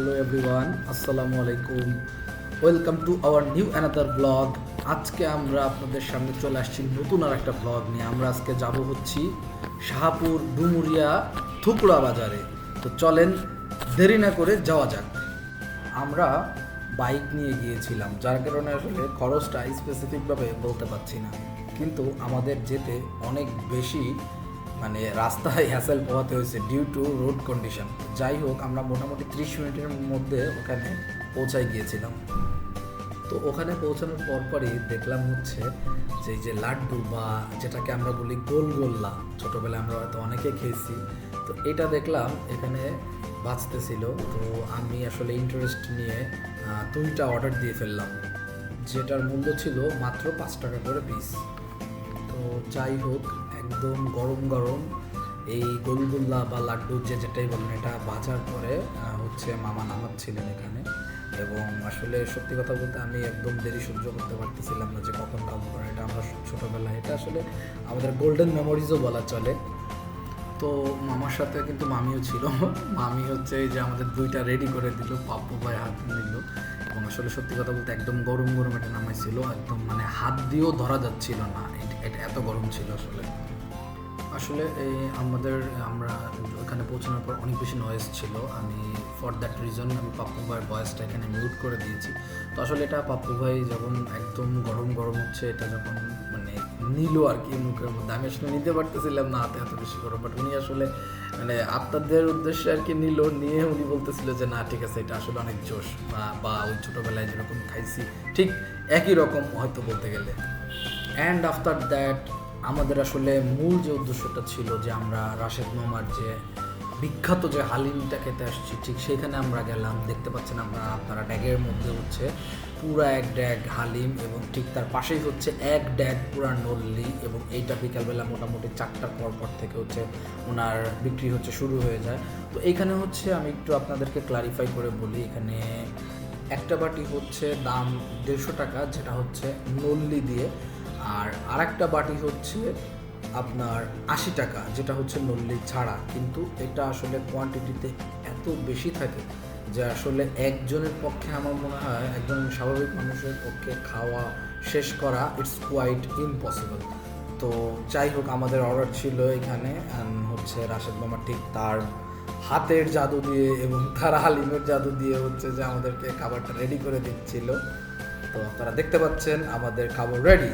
Hello everyone আসসালামু আলাইকুম welcome to our new another blog আজকে আমরা আপনাদের সামনে চলে আসছি নতুন আর একটা ব্লগ নিয়ে। আমরা আজকে যাব হচ্ছি শাহাপুর ডুমুরিয়া থুকড়া বাজারে। তো চলেন দেরি না করে যাওয়া যাক। আমরা বাইক নিয়ে গিয়েছিলাম, যার কারণে আসলে খরচটা স্পেসিফিকভাবে বলতে পারছি না। কিন্তু আমাদের যেতে অনেক বেশি মানে রাস্তায় হ্যাসেল পোহাতে হয়েছে ডিউ টু রোড কন্ডিশন যাই হোক, আমরা মোটামুটি ত্রিশ মিনিটের মধ্যে ওখানে পৌঁছায় গিয়েছিলাম। তো ওখানে পৌঁছানোর পরপরই দেখলাম হচ্ছে যে যে লাড্ডু বা যেটাকে আমরা বলি গোল গোল্লা, ছোটোবেলায় আমরা হয়তো অনেকে খেয়েছি, তো এটা দেখলাম এখানে বাঁচতেছিল। তো আমি আসলে ইন্টারেস্ট নিয়ে দুইটা অর্ডার দিয়ে ফেললাম, যেটার মূল্য ছিল মাত্র পাঁচ টাকা করে পিস তো যাই হোক একদম গরম গরম এই গোলগুল্লা বা লাড্ডু যে যেটাই বলেন এটা বাজার করে হচ্ছে মামা নামাচ্ছিলেন এখানে। এবং আসলে সত্যি কথা বলতে আমি একদম দেরি সহ্য করতে পারতেছিলাম না যে কখন খাব কারণ এটা আমরা ছোটোবেলায়, এটা আসলে আমাদের গোল্ডেন মেমোরিজও বলা চলে। তো মামার সাথে কিন্তু মামিও ছিল। মামি হচ্ছে যে আমাদের দুইটা রেডি করে দিল, পাপ্পু ভাই হাত নিল। এবং আসলে সত্যি কথা বলতে একদম গরম গরম এটা নামাইছিল। একদম মানে হাত দিয়েও ধরা যাচ্ছিল না। এটা- এত গরম ছিল আসলে। আসলে এই আমাদের, আমরা ওখানে পৌঁছানোর পর অনেক বেশি নয়েজ ছিল। আমি ফর দ্যাট রিজন আমি পাপ্পু ভাইয়ের ভয়েসটা এখানে মিউট করে দিয়েছি। তো আসলে এটা পাপ্পু ভাই যখন একদম গরম গরম হচ্ছে, এটা যখন মানে নিল আর কি মুখের মধ্যে। আমি আসলে নিতে পারতেছিলাম না হাতে এত বেশি গরম। বাট উনি আসলে মানে আপনাদের উদ্দেশ্যে আর কি নিল, নিয়ে উনি বলতেছিল যে, না, ঠিক আছে, এটা আসলে অনেক জোশ। বা ওই ছোটোবেলায় যেরকম খাইছি, ঠিক একই রকম হয়তো বলতে গেলে। অ্যান্ড আফটার দ্যাট আমাদের আসলে মূল যে উদ্দেশ্যটা ছিল যে আমরা রাশেদ মামার যে বিখ্যাত যে হালিমটা খেতে আসছি, ঠিক সেখানে আমরা গেলাম। দেখতে পাচ্ছেন আমরা, আপনারা ড্যাগের মধ্যে হচ্ছে পুরা এক ড্যাগ হালিম এবং ঠিক তার পাশেই হচ্ছে এক ড্যাগ পুরা নল্লি এবং এইটা বিকালবেলা মোটামুটি চারটার পর পর থেকে হচ্ছে ওনার বিক্রি হচ্ছে, শুরু হয়ে যায়। তো এইখানে হচ্ছে আমি একটু আপনাদেরকে ক্লারিফাই করে বলি, এখানে একটা বাটি হচ্ছে দাম দেড়শো টাকা, যেটা হচ্ছে নল্লি দিয়ে। আর আরেকটা বাটি হচ্ছে আপনার আশি টাকা, যেটা হচ্ছে নল্লি ছাড়া। কিন্তু এটা আসলে কোয়ান্টিটিতে এত বেশি থাকে যে আসলে একজনের পক্ষে আমার মনে হয়, একজন স্বাভাবিক মানুষের পক্ষে খাওয়া শেষ করা ইটস কোয়াইট ইম্পসিবল তো যাই হোক, আমাদের অর্ডার ছিল এখানে, and হচ্ছে রাশেদ মামা ঠিক তার হাতের জাদু দিয়ে এবং তার হালিমের জাদু দিয়ে হচ্ছে যে আমাদেরকে খাবারটা রেডি করে দিচ্ছিল। তো আপনারা দেখতে পাচ্ছেন, আমাদের খাবার রেডি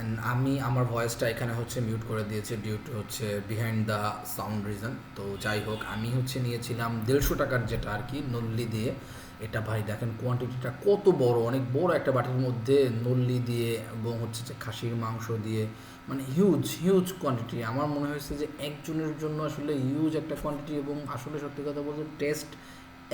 And আমি আমার ভয়েসটা এখানে হচ্ছে মিউট করে দিয়েছি ডিউ টু হচ্ছে বিহাইন্ড দ্য সাউন্ড রিজন তো যাই হোক, আমি হচ্ছে নিয়েছিলাম দেড়শো টাকার যেটা আর কি, নল্লি দিয়ে। এটা ভাই দেখেন কোয়ান্টিটিটা কত বড়, অনেক বড় একটা বাটির মধ্যে নল্লি দিয়ে এবং হচ্ছে যে খাসির মাংস দিয়ে। মানে হিউজ হিউজ কোয়ান্টিটি আমার মনে হয়েছে যে একজনের জন্য আসলে হিউজ একটা কোয়ান্টিটি এবং আসলে সত্যি কথা বলতে টেস্ট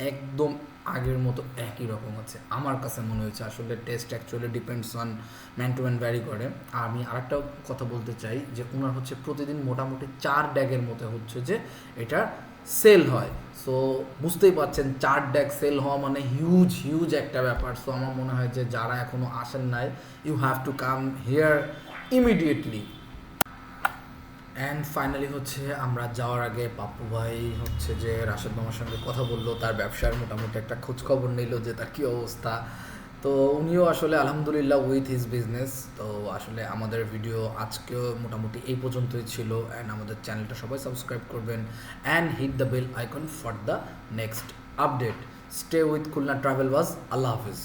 একদম আগের মতো একই রকম আছে। আমার কাছে মনে হয়েছে আসলে test actually depends on man to man vary করে। আর আমি আরেকটা কথা বলতে চাই যে ওনার হচ্ছে প্রতিদিন মোটামুটি চার ড্যাগের মতো হচ্ছে যে এটা সেল হয়। সো বুঝতেই পারছেন, চার ড্যাগ সেল হওয়া মানে হিউজ হিউজ একটা ব্যাপার। সো আমার মনে হয় যে যারা এখনও আসেন নাই you have to come here immediately and finally হচ্ছে আমরা যাওয়ার আগে পাপ্পু ভাই হচ্ছে যে রাশেদ মামার সঙ্গে কথা বলল, তার ব্যবসার মোটামুটি একটা খোঁজ খবর নিল যে তার কী অবস্থা। তো উনিও আসলে আলহামদুলিল্লাহ উইথ হিজ বিজনেস তো আসলে আমাদের ভিডিও আজকেও মোটামুটি এই পর্যন্তই ছিল। অ্যান্ড আমাদের চ্যানেলটা সবাই সাবস্ক্রাইব করবেন। And hit the bell icon for the next update stay with Khulna travel ওয়াজ আল্লাহ হাফিজ।